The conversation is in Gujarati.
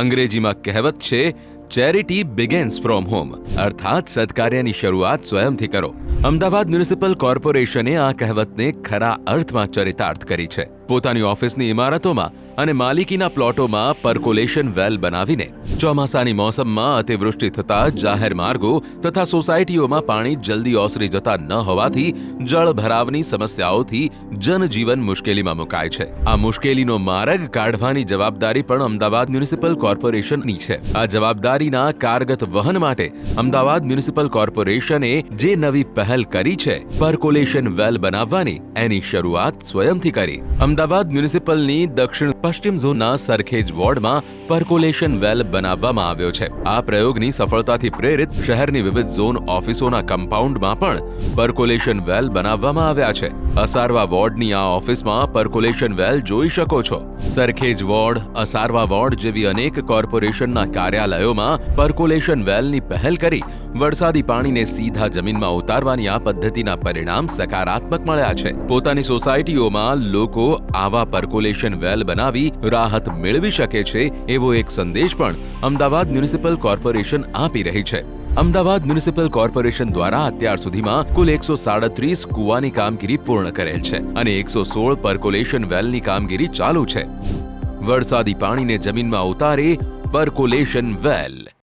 અંગ્રેજીમાં કહેવત છે ચેરિટી બિગેન્સ ફ્રોમ હોમ અર્થાત, સત્કાર્યની શરૂઆત સ્વયંથી કરો. અમદાવાદ મ્યુનિસિપલ કોર્પોરેશને આ કહેવતને ખરા અર્થમાં ચરિતાર્થ કરી છે. પોતાની ઓફિસની ઇમારતોમાં અને માલિકીના પ્લોટોમાં પર્કોલેશન વેલ બનાવીને ચોમાસાની મોસમમાં અતિવૃષ્ટિ થતા જાહેર માર્ગો તથા સોસાયટીઓમાં પાણી જલ્દી ઓસરી જતા ન હોવાથી જળ ભરાવની સમસ્યાઓથી જનજીવન મુશ્કેલીમાં મુકાય છે. આ મુશ્કેલીનો માર્ગ કાઢવાની જવાબદારી પણ અમદાવાદ મ્યુનિસિપલ કોર્પોરેશનની છે. આ જવાબદારીના કારગત વહન માટે અમદાવાદ મ્યુનિસિપલ કોર્પોરેશને જે નવી પહેલ કરી છે, પર્કોલેશન વેલ બનાવવાની એની શરૂઆત સ્વયંથી કરી. અમદાવાદ મ્યુનિસિપલની દક્ષિણ પશ્ચિમ ઝોનના સરખેજ વોર્ડમાં પર્કોલેશન વેલ બનાવવામાં આવ્યો છે. આ પ્રયોગની સફળતાથી પ્રેરિત શહેરની વિવિધ ઝોન ઓફિસોના કમ્પાઉન્ડમાં પણ પર્કોલેશન વેલ બનાવવામાં આવ્યા છે. અસારવા વોર્ડની આ ઓફિસમાં પર્કોલેશન વેલ જોઈ શકો છો. સરખેજ વોર્ડ, અસારવા વોર્ડ જેવી અનેક કોર્પોરેશનના કાર્યાલયોમાં પર્કોલેશન વેલની પહેલ કરી વરસાદી પાણીને સીધા જમીનમાં ઉતારવાની આ પદ્ધતિના પરિણામ સકારાત્મક મળ્યા છે. પોતાની સોસાયટીઓમાં લોકો આવા પર્કોલેશન વેલ બનાવી રાહત મેળવી શકે છે એવો એક સંદેશ પણ અમદાવાદ મ્યુનિસિપલ કોર્પોરેશન આપી રહી છે. અમદાવાદ મ્યુનિસિપલ કોર્પોરેશન દ્વારા અત્યાર સુધીમાં કુલ એકસો સાડત્રીસ કુવાની કામગીરી પૂર્ણ કરેલ છે અને એકસો સોળ પર્કોલેશન વેલની કામગીરી ચાલુ છે. વરસાદી પાણીને જમીનમાં ઉતારે પર્કોલેશન વેલ.